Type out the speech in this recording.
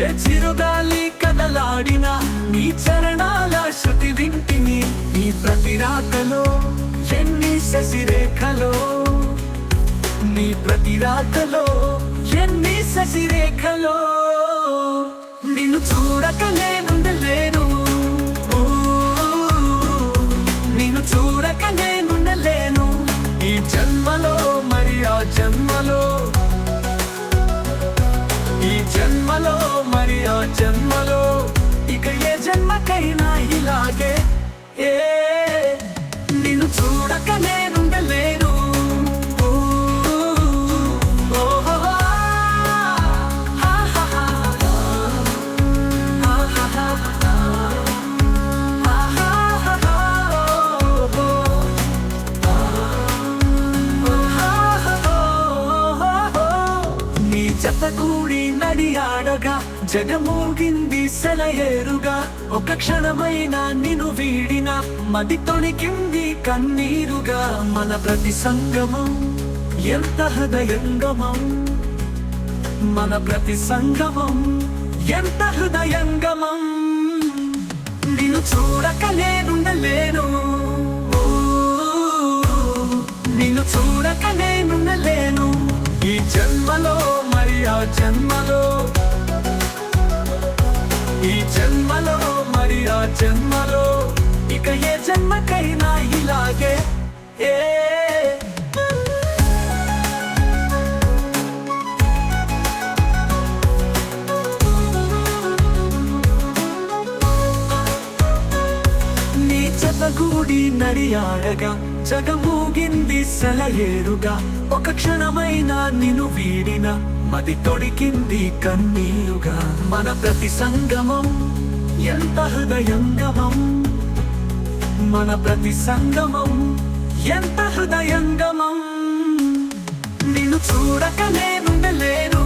ఏ చిరుగాలి కదలాడిన నీ చరణాల శృతి వింటిని. నీ ప్రతిరాకలో ఎన్ని శశిరేఖలో? నీ ప్రతిరాకలో ఎన్ని శశిరేఖలో? నిన్ను చూడక నేనుండలేను నిన్ను చూడక నేనుండలేను ఈ జన్మలో మరి ఆ జన్మలో ఈ జన్మలో మరి ఆ జన్మలో ఇక ఏ జన్మకైనా ఇలాగే నీ జత కూడి నడియాడగా జగమోగింది సెలయేరుగా ఒక క్షణమైన నిను వీడిన మది తొణికింది కన్నీరుగా. మన ప్రతి సంగమం ఎంత హృదయంగమం? మన ప్రతి సంగమం ఎంత హృదయంగమం? నిన్ను చూడక నేనుండలేను జన్మలో. ఈ జన్మలో మరి ఆ జన్మలో. ఇక ఏ జన్మకైనా ఇలాగే. ఏ. నీ నడియాడగా జగమూగింది సెలయేరుగా. ఒక క్షణమైన నిన్ను వీడిన. మది తొడికింది కన్నీరుగా మన ప్రతి సంగమం ఎంత హృదయంగమం? మన ప్రతి సంగమం ఎంత హృదయంగమం? నిన్ను చూడక నేనుండలేను